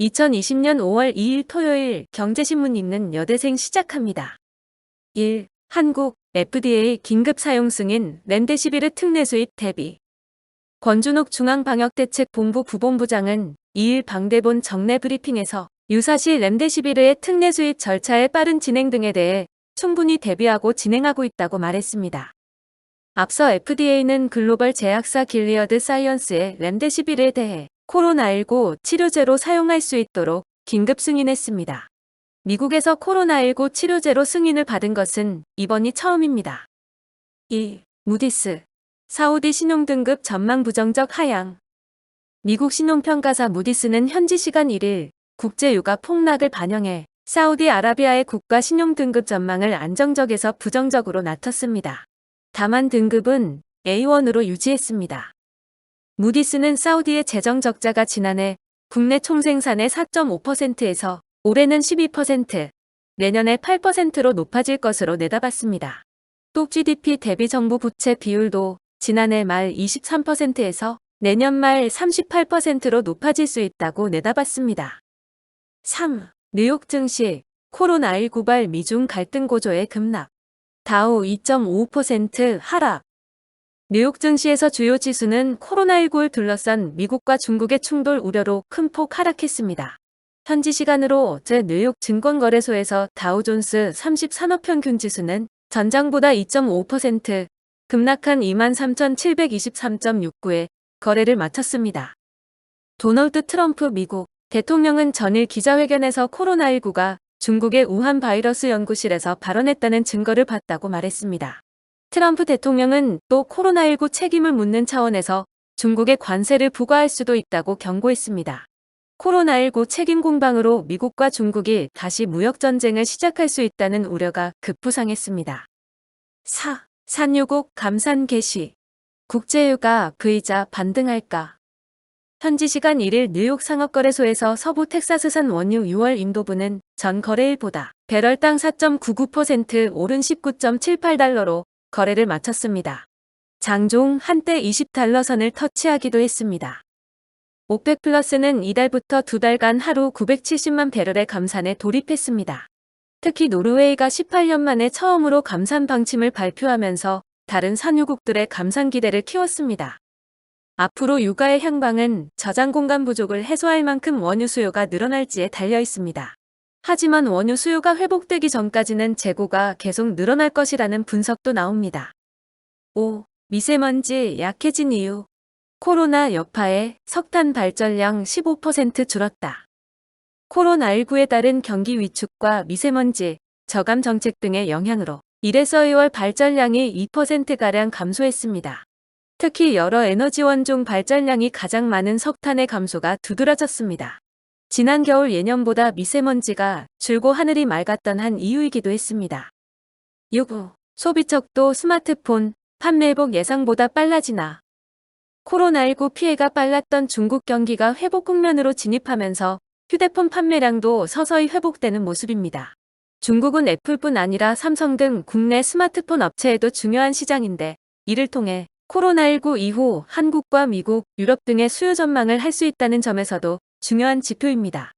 2020년 5월 2일 토요일 경제신문 읽는 여대생 시작합니다. 1. 한국 FDA 긴급 사용 승인 렌데시비르 특례 수입 대비 권준옥 중앙방역대책본부 부본부장은 2일 방대본 정례 브리핑에서 유사시 렘데시비르의 특례 수입 절차의 빠른 진행 등에 대해 충분히 대비하고 진행하고 있다고 말했습니다. 앞서 FDA는 글로벌 제약사 길리어드 사이언스의 렘데시비르에 대해 코로나19 치료제로 사용할 수 있도록 긴급 승인했습니다. 미국에서 코로나19 치료제로 승인을 받은 것은 이번이 처음입니다. 2. 무디스 사우디 신용등급 전망 부정적 하향 미국 신용평가사 무디스는 현지 시간 1일 국제유가 폭락을 반영해 사우디아라비아의 국가 신용등급 전망을 안정적에서 부정적으로 낮췄습니다. 다만 등급은 A1으로 유지했습니다. 무디스는 사우디의 재정 적자가 지난해 국내 총생산의 4.5%에서 올해는 12%, 내년에 8%로 높아질 것으로 내다봤습니다. 또 GDP 대비 정부 부채 비율도 지난해 말 23%에서 내년 말 38%로 높아질 수 있다고 내다봤습니다. 3. 뉴욕 증시 코로나19 발 미중 갈등 고조의 급락 다우 2.5% 하락 뉴욕 증시에서 주요 지수는 코로나19를 둘러싼 미국과 중국의 충돌 우려로 큰 폭 하락했습니다. 현지 시간으로 어제 뉴욕 증권거래소에서 다우존스 30 산업평균 지수는 전장보다 2.5% 급락한 23,723.69에 거래를 마쳤습니다. 도널드 트럼프 미국 대통령은 전일 기자회견에서 코로나19가 중국의 우한 바이러스 연구실에서 발언했다는 증거를 봤다고 말했습니다. 트럼프 대통령은 또 코로나19 책임을 묻는 차원에서 중국에 관세를 부과할 수도 있다고 경고했습니다. 코로나19 책임 공방으로 미국과 중국이 다시 무역전쟁을 시작할 수 있다는 우려가 급부상했습니다. 4. 산유국 감산 개시 국제유가 V자 반등할까 현지 시간 1일 뉴욕 상업거래소에서 서부 텍사스산 원유 6월 인도분은 전 거래일보다 배럴당 4.99% 오른 19.78달러로 거래를 마쳤습니다. 장종 한때 20달러 선을 터치하기도 했습니다. 오펙 플러스는 이달부터 두 달간 하루 970만 배럴의 감산에 돌입했습니다. 특히 노르웨이가 18년 만에 처음으로 감산 방침을 발표하면서 다른 산유국들의 감산 기대를 키웠습니다. 앞으로 육아의 향방은 저장 공간 부족을 해소할 만큼 원유 수요가 늘어날지에 달려 있습니다. 하지만 원유 수요가 회복되기 전까지는 재고가 계속 늘어날 것이라는 분석도 나옵니다. 5. 미세먼지 약해진 이유 코로나 여파에 석탄 발전량 15% 줄었다. 코로나19에 따른 경기 위축과 미세먼지, 저감 정책 등의 영향으로 1에서 2월 발전량이 2%가량 감소했습니다. 특히 여러 에너지 원종 발전량이 가장 많은 석탄의 감소가 두드러졌습니다. 지난 겨울 예년보다 미세먼지가 줄고 하늘이 맑았던 한 이유이기도 했습니다. 6. 소비척도 스마트폰 판매회복 예상보다 빨라지나 코로나19 피해가 빨랐던 중국 경기가 회복 국면으로 진입하면서 휴대폰 판매량도 서서히 회복되는 모습입니다. 중국은 애플뿐 아니라 삼성 등 국내 스마트폰 업체에도 중요한 시장인데 이를 통해 코로나19 이후 한국과 미국, 유럽 등의 수요 전망을 할 수 있다는 점에서도 중요한 지표입니다.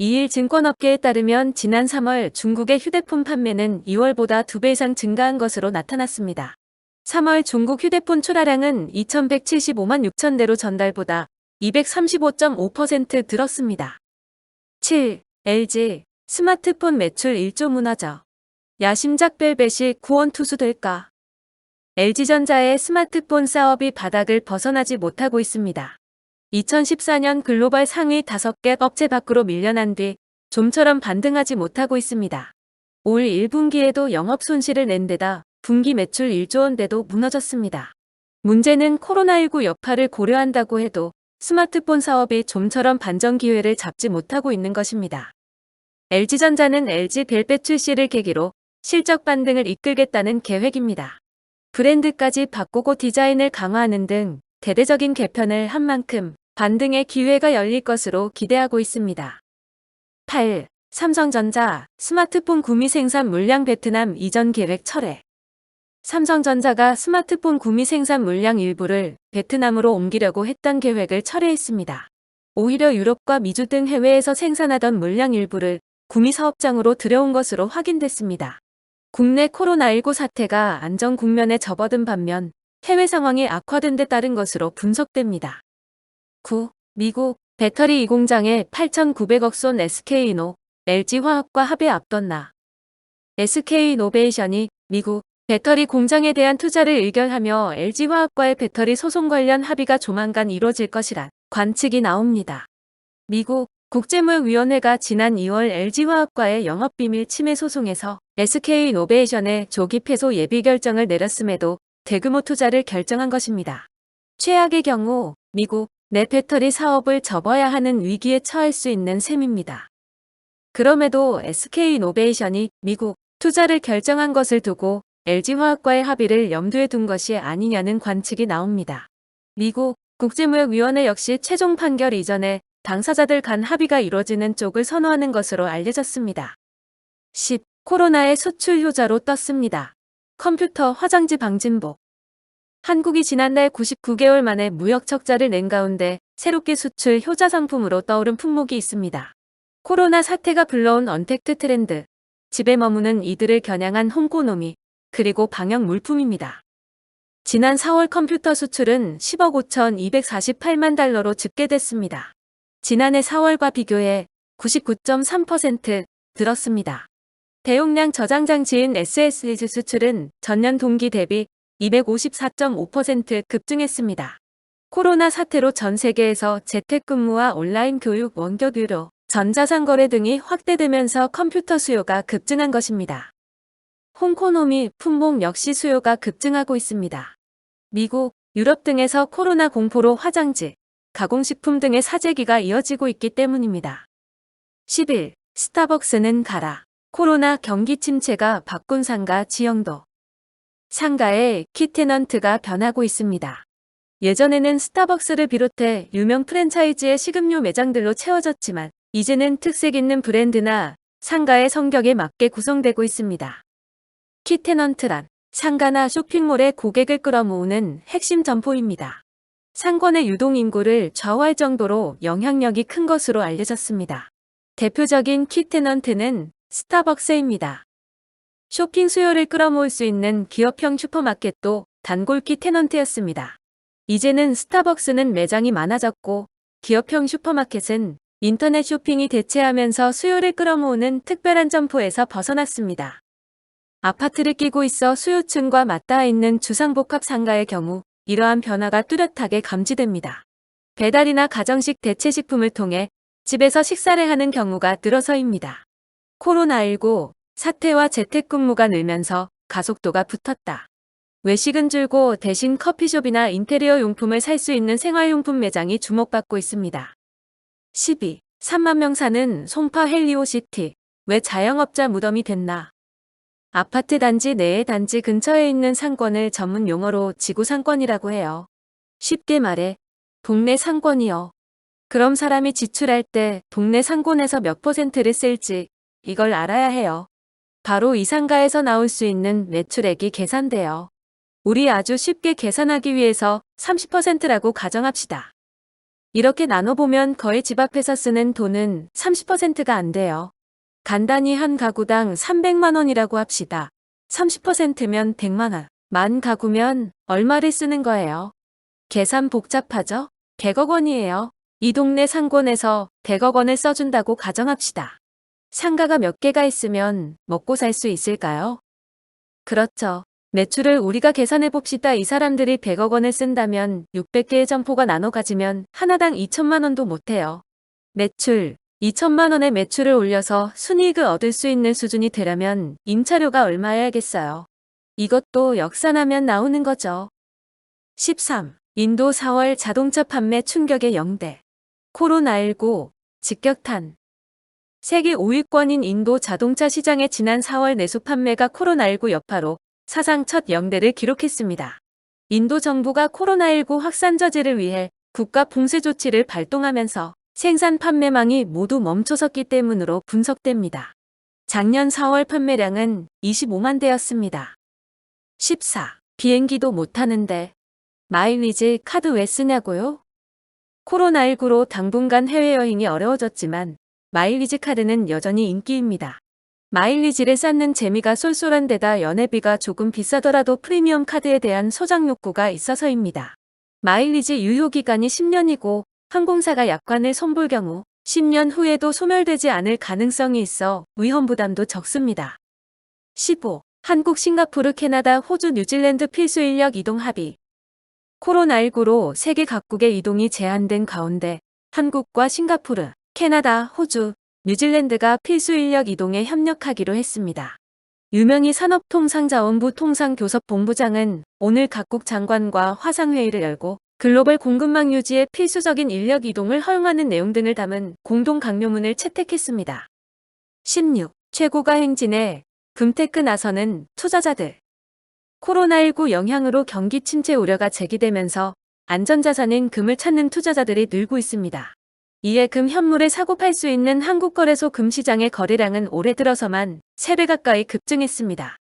2일 증권업계에 따르면 지난 3월 중국의 휴대폰 판매는 2월보다 2배 이상 증가한 것으로 나타났습니다. 3월 중국 휴대폰 출하량은 2175만 6천 대로 전달보다 235.5% 늘었습니다. 7. LG 스마트폰 매출 1조 무너져. 야심작 벨벳이 구원 투수될까? LG전자의 스마트폰 사업이 바닥을 벗어나지 못하고 있습니다. 2014년 글로벌 상위 5개 업체 밖으로 밀려난 뒤 좀처럼 반등하지 못하고 있습니다. 올 1분기에도 영업 손실을 낸 데다 분기 매출 1조 원대도 무너졌습니다. 문제는 코로나19 여파를 고려한다고 해도 스마트폰 사업이 좀처럼 반전 기회를 잡지 못하고 있는 것입니다. LG전자는 LG 벨벳 출시를 계기로 실적 반등을 이끌겠다는 계획입니다. 브랜드까지 바꾸고 디자인을 강화하는 등 대대적인 개편을 한 만큼 반등의 기회가 열릴 것으로 기대하고 있습니다. 8. 삼성전자 스마트폰 구미 생산 물량 베트남 이전 계획 철회 삼성전자가 스마트폰 구미 생산 물량 일부를 베트남으로 옮기려고 했던 계획을 철회했습니다. 오히려 유럽과 미주 등 해외에서 생산하던 물량 일부를 구미 사업장으로 들여온 것으로 확인됐습니다. 국내 코로나19 사태가 안정 국면에 접어든 반면 해외 상황이 악화된 데 따른 것으로 분석됩니다. 9. 미국 배터리 2공장에 8,900억 쏜 SK이노, LG화학과 합의 앞뒀나. SK이노베이션이 미국 배터리 공장에 대한 투자를 의결하며 LG화학과의 배터리 소송 관련 합의가 조만간 이뤄질 것이란 관측이 나옵니다. 미국 국제무역위원회가 지난 2월 LG화학과의 영업비밀 침해 소송에서 SK이노베이션의 조기 패소 예비 결정을 내렸음에도 대규모 투자를 결정한 것입니다. 최악의 경우 미국 내 배터리 사업을 접어야 하는 위기에 처할 수 있는 셈입니다. 그럼에도 SK이노베이션이 미국 투자를 결정한 것을 두고 LG화학과의 합의를 염두에 둔 것이 아니냐는 관측이 나옵니다. 미국 국제무역위원회 역시 최종 판결 이전에 당사자들 간 합의가 이뤄지는 쪽을 선호하는 것으로 알려졌습니다. 10. 코로나의 수출 효자로 떴습니다. 컴퓨터 화장지 방진복. 한국이 지난달 99개월 만에 무역 적자를 낸 가운데 새롭게 수출 효자 상품으로 떠오른 품목이 있습니다. 코로나 사태가 불러온 언택트 트렌드, 집에 머무는 이들을 겨냥한 홈코노미, 그리고 방역 물품입니다. 지난 4월 컴퓨터 수출은 10억 5,248만 달러로 집계됐습니다. 지난해 4월과 비교해 99.3% 들었습니다. 대용량 저장 장치인 SSD 수출은 전년 동기 대비 254.5% 급증했습니다. 코로나 사태로 전 세계에서 재택근무와 온라인 교육, 원격 유료, 전자상거래 등이 확대되면서 컴퓨터 수요가 급증한 것입니다. 홍코노미 품목 역시 수요가 급증하고 있습니다. 미국, 유럽 등에서 코로나 공포로 화장지, 가공식품 등의 사재기가 이어지고 있기 때문입니다. 10일, 스타벅스는 가라. 코로나 경기 침체가 바꾼 상가 지형도. 상가의 키테넌트가 변하고 있습니다. 예전에는 스타벅스를 비롯해 유명 프랜차이즈의 식음료 매장들로 채워졌지만 이제는 특색 있는 브랜드나 상가의 성격에 맞게 구성되고 있습니다. 키테넌트란 상가나 쇼핑몰에 고객을 끌어모으는 핵심 점포입니다. 상권의 유동 인구를 좌우할 정도로 영향력이 큰 것으로 알려졌습니다. 대표적인 키테넌트는 스타벅스입니다. 쇼핑 수요를 끌어모을 수 있는 기업형 슈퍼마켓도 단골키 테넌트였습니다. 이제는 스타벅스는 매장이 많아졌고 기업형 슈퍼마켓은 인터넷 쇼핑이 대체하면서 수요를 끌어모으는 특별한 점포에서 벗어났습니다. 아파트를 끼고 있어 수요층과 맞닿아 있는 주상복합 상가의 경우 이러한 변화가 뚜렷하게 감지됩니다. 배달이나 가정식 대체식품을 통해 집에서 식사를 하는 경우가 늘어서입니다. 코로나19 사태와 재택근무가 늘면서 가속도가 붙었다. 외식은 줄고 대신 커피숍이나 인테리어 용품을 살 수 있는 생활용품 매장이 주목받고 있습니다. 12. 3만 명 사는 송파 헬리오시티. 왜 자영업자 무덤이 됐나? 아파트 단지 내의 단지 근처에 있는 상권을 전문 용어로 지구 상권이라고 해요. 쉽게 말해 동네 상권이요. 그럼 사람이 지출할 때 동네 상권에서 몇 퍼센트를 쓸지 이걸 알아야 해요. 바로 이 상가에서 나올 수 있는 매출액이 계산돼요. 우리 아주 쉽게 계산하기 위해서 30%라고 가정합시다. 이렇게 나눠보면 거의 집 앞에서 쓰는 돈은 30%가 안 돼요. 간단히 한 가구당 300만 원이라고 합시다. 30%면 100만 원. 만 가구면 얼마를 쓰는 거예요? 계산 복잡하죠? 100억 원이에요. 이 동네 상권에서 100억 원을 써준다고 가정합시다. 상가가 몇 개가 있으면 먹고 살 수 있을까요? 그렇죠. 매출을 우리가 계산해 봅시다. 이 사람들이 100억 원을 쓴다면 600개의 점포가 나눠 가지면 하나당 2천만 원도 못해요. 매출 2천만 원의 매출을 올려서 순이익을 얻을 수 있는 수준이 되려면 임차료가 얼마여야겠어요. 이것도 역산하면 나오는 거죠. 13. 인도 4월 자동차 판매 충격의 영대. 코로나19 직격탄. 세계 5위권인 인도 자동차 시장의 지난 4월 내수 판매가 코로나19 여파로 사상 첫 영대를 기록했습니다. 인도 정부가 코로나19 확산 저지를 위해 국가 봉쇄 조치를 발동하면서 생산 판매망이 모두 멈춰섰기 때문으로 분석됩니다. 작년 4월 판매량은 25만 대였습니다. 14. 비행기도 못 타는데 마일리지 카드 왜 쓰냐고요? 코로나19로 당분간 해외여행이 어려워졌지만 마일리지 카드는 여전히 인기입니다. 마일리지를 쌓는 재미가 쏠쏠한 데다 연회비가 조금 비싸더라도 프리미엄 카드에 대한 소장 욕구가 있어서입니다. 마일리지 유효기간이 10년이고 항공사가 약관을 손볼 경우 10년 후에도 소멸되지 않을 가능성이 있어 위험 부담도 적습니다. 15. 한국, 싱가포르, 캐나다, 호주, 뉴질랜드 필수 인력 이동 합의. 코로나19로 세계 각국의 이동이 제한된 가운데 한국과 싱가포르, 캐나다, 호주, 뉴질랜드가 필수 인력 이동에 협력하기로 했습니다. 유명희 산업통상자원부 통상교섭본부장은 오늘 각국 장관과 화상회의를 열고 글로벌 공급망 유지에 필수적인 인력 이동을 허용하는 내용 등을 담은 공동 강요문을 채택했습니다. 16. 최고가 행진에 금테크 나서는 투자자들. 코로나19 영향으로 경기 침체 우려가 제기되면서 안전자산인 금을 찾는 투자자들이 늘고 있습니다. 이에 금 현물을 사고 팔 수 있는 한국거래소 금시장의 거래량은 올해 들어서만 3배 가까이 급증했습니다.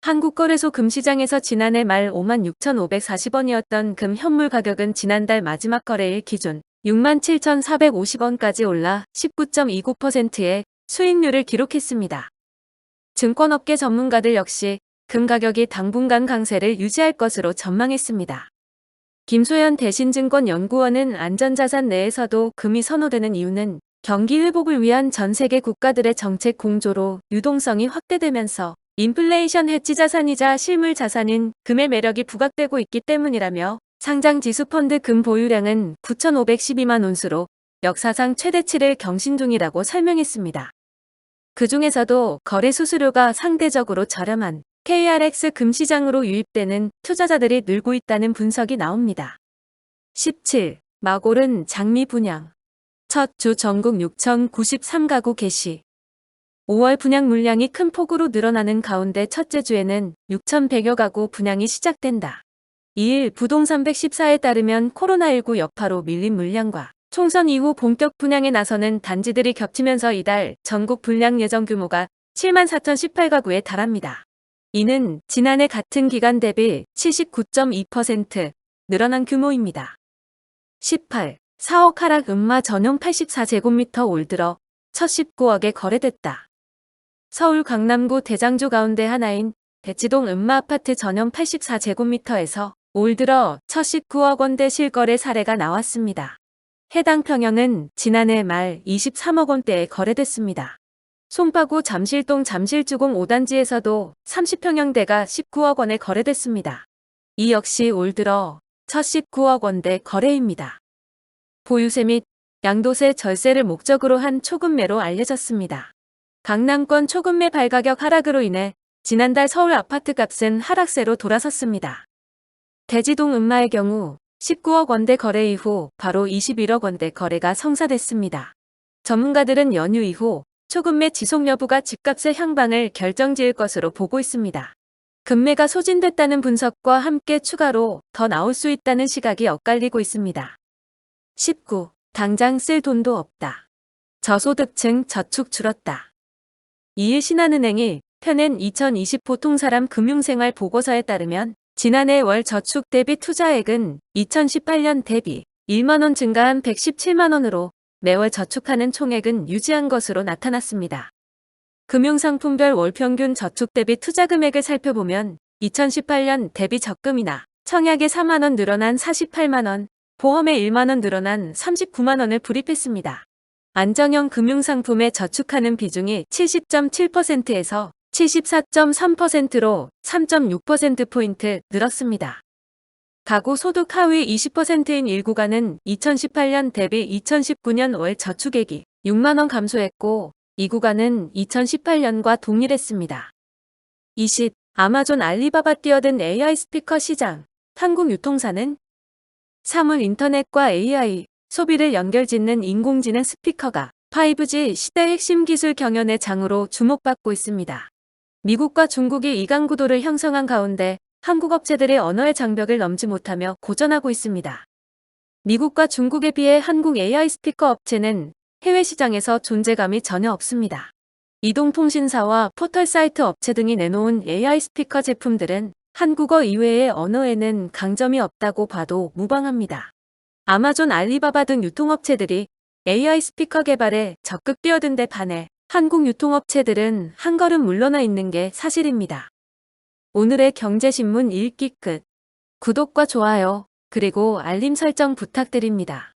한국거래소 금시장에서 지난해 말 56,540원이었던 금 현물 가격은 지난달 마지막 거래일 기준 67,450원까지 올라 19.29%의 수익률을 기록했습니다. 증권업계 전문가들 역시 금 가격이 당분간 강세를 유지할 것으로 전망했습니다. 김소연 대신증권 연구원은 안전자산 내에서도 금이 선호되는 이유는 경기 회복을 위한 전 세계 국가들의 정책 공조로 유동성이 확대되면서 인플레이션 해지 자산이자 실물 자산인 금의 매력이 부각되고 있기 때문이라며 상장 지수 펀드 금 보유량은 9,512만 온수로 역사상 최대치를 경신 중이라고 설명했습니다. 그 중에서도 거래 수수료가 상대적으로 저렴한 KRX 금시장으로 유입되는 투자자들이 늘고 있다는 분석이 나옵니다. 17. 마골은 장미 분양. 첫 주 전국 6,093가구 개시. 5월 분양 물량이 큰 폭으로 늘어나는 가운데 첫째 주에는 6,100여 가구 분양이 시작된다. 2일 부동산 114에 따르면 코로나19 여파로 밀린 물량과 총선 이후 본격 분양에 나서는 단지들이 겹치면서 이달 전국 분양 예정 규모가 7만 4,018가구에 달합니다. 이는 지난해 같은 기간 대비 79.2% 늘어난 규모입니다. 18. 4억 하락 음마 전용 84제곱미터 올 들어 첫 19억에 거래됐다. 서울 강남구 대장주 가운데 하나인 대치동 음마 아파트 전용 84제곱미터에서 올 들어 첫 19억 원대 실거래 사례가 나왔습니다. 해당 평형은 지난해 말 23억 원대에 거래됐습니다. 송파구 잠실동 잠실주공 5단지에서도 30평형대가 19억 원에 거래됐습니다. 이 역시 올 들어 첫 19억 원대 거래입니다. 보유세 및 양도세 절세를 목적으로 한 초급매로 알려졌습니다. 강남권 초급매 발가격 하락으로 인해 지난달 서울 아파트 값은 하락세로 돌아섰습니다. 대지동 음마의 경우 19억 원대 거래 이후 바로 21억 원대 거래가 성사됐습니다. 전문가들은 연휴 이후 초급매 지속 여부가 집값의 향방을 결정지을 것으로 보고 있습니다. 금매가 소진됐다는 분석과 함께 추가로 더 나올 수 있다는 시각이 엇갈리고 있습니다. 19. 당장 쓸 돈도 없다. 저소득층 저축 줄었다. 2일 신한은행이 펴낸 2020 보통사람 금융생활 보고서에 따르면 지난해 월 저축 대비 투자액은 2018년 대비 1만원 증가한 117만원으로 매월 저축하는 총액은 유지한 것으로 나타났습니다. 금융상품별 월평균 저축 대비 투자 금액을 살펴보면 2018년 대비 적금이나 청약에 4만원 늘어난 48만원, 보험에 1만원 늘어난 39만원을 불입했습니다. 안정형 금융상품에 저축하는 비중이 70.7%에서 74.3%로 3.6%포인트 늘었습니다. 가구 소득 하위 20%인 일구가는 2018년 대비 2019년 월 저축액이 6만원 감소했고 이 구간은 2018년과 동일했습니다. 20. 아마존 알리바바 뛰어든 AI 스피커 시장. 한국 유통사는 사물 인터넷과 AI, 소비를 연결짓는 인공지능 스피커가 5G 시대 핵심 기술 경연의 장으로 주목받고 있습니다. 미국과 중국이 이강 구도를 형성한 가운데 한국 업체들의 언어의 장벽을 넘지 못하며 고전하고 있습니다. 미국과 중국에 비해 한국 AI 스피커 업체는 해외 시장에서 존재감이 전혀 없습니다. 이동통신사와 포털 사이트 업체 등이 내놓은 AI 스피커 제품들은 한국어 이외의 언어에는 강점이 없다고 봐도 무방합니다. 아마존, 알리바바 등 유통업체들이 AI 스피커 개발에 적극 뛰어든 데 반해 한국 유통업체들은 한 걸음 물러나 있는 게 사실입니다. 오늘의 경제신문 읽기 끝. 구독과 좋아요, 그리고 알림 설정 부탁드립니다.